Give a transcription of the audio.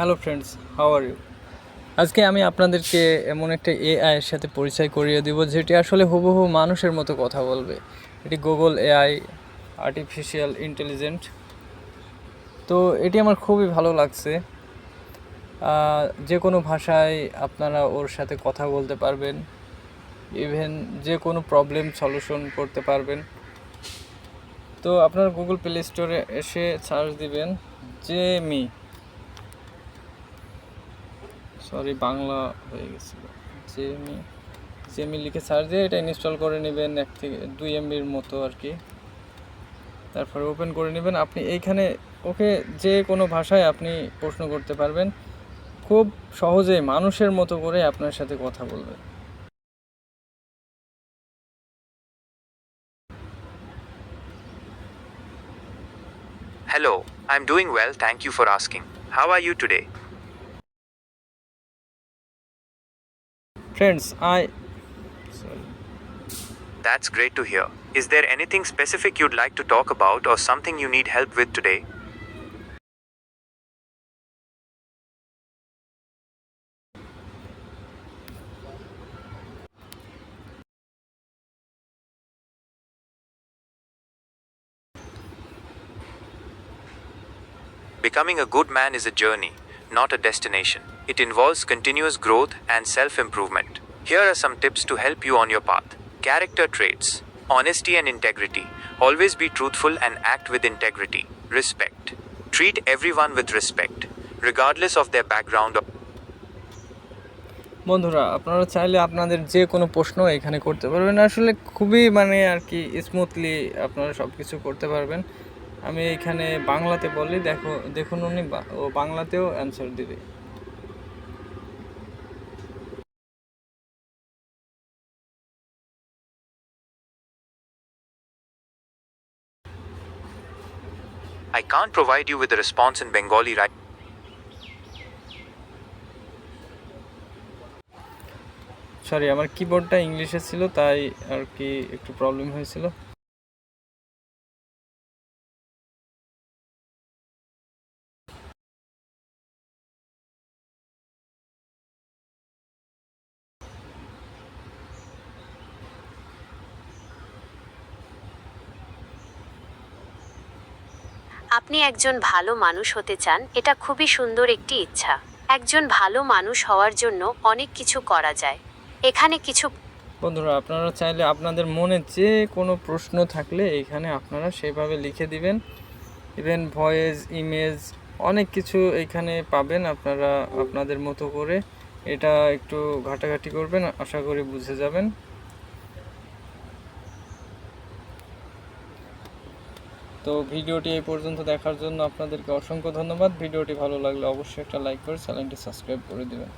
Hello friends how are you আজকে আমি আপনাদেরকে এমন একটা এআই এর সাথে পরিচয় করিয়ে দিব, যেটি আসলে হুবহু মানুষের মতো কথা বলবে। এটি গুগল এআই আর্টিফিশিয়াল ইন্টেলিজেন্ট তো এটি আমার খুবই ভালো লাগছে। যে কোনো ভাষায় আপনারা ওর সাথে কথা বলতে পারবেন। ইভেন যে কোনো প্রবলেম সলিউশন করতে পারবেন। তো আপনার গুগল প্লে স্টোরে এসে সার্চ দিবেন জেমি সরি বাংলা হয়ে গেছিল। জেমি জেমি লিখে সার্চ দিয়ে এটা ইনস্টল করে নেবেন এক থেকে দুই এমবির মতো আর কি। তারপরে ওপেন করে নেবেন। আপনি এইখানে ওকে যে কোনো ভাষায় আপনি প্রশ্ন করতে পারবেন। খুব সহজে মানুষের মতো করে আপনার সাথে কথা বলবে। Hello, I'm doing well, thank you for asking. How are you today? Friends, I. Sorry. That's great to hear. Is there anything specific you'd like to talk about or something you need help with today? Becoming a good man is a journey, not a destination. It involves continuous growth and self improvement. Here are some tips to help you on your path. Character traits honesty and integrity. Always be truthful and act with integrity. Respect. Treat everyone with respect, regardless of their background বন্ধুরা আপনারা চাইলে আপনাদের যে কোনো প্রশ্ন এখানে করতে পারবেন আসলে খুবই মানে আর কি স্মুথলি আপনারা সব কিছু করতে পারবেন আমি এখানে বাংলাতে বলি দেখো দেখুন উনি বাংলাতেও অ্যান্সার দিবে I can't provide you with a response in Bengali right sorry আমার কিবোর্ডটা ইংলিশে ছিল তাই আর কি একটু প্রবলেম হয়েছিল আপনি একজন ভালো মানুষ হতে চান, এটা খুবই সুন্দর একটি ইচ্ছা। একজন ভালো মানুষ হওয়ার জন্য অনেক কিছু করা যায়। এখানে কিছু বন্ধুরা, আপনারা চাইলে আপনাদের মনে যে কোনো প্রশ্ন থাকলে এখানে আপনারা সেভাবে লিখে দিবেন। ইভেন ভয়েস ইমেজ অনেক কিছু এখানে পাবেন আপনারা আপনাদের মতো করে। এটা একটু ঘাটাঘাটি করবেন, আশা করি বুঝে যাবেন। তো ভিডিওটি এই পর্যন্ত দেখার জন্য আপনাদেরকে অসংখ্য ধন্যবাদ। ভিডিওটি ভালো লাগলে অবশ্যই একটা লাইক করে চ্যানেলটি সাবস্ক্রাইব করে দেবেন।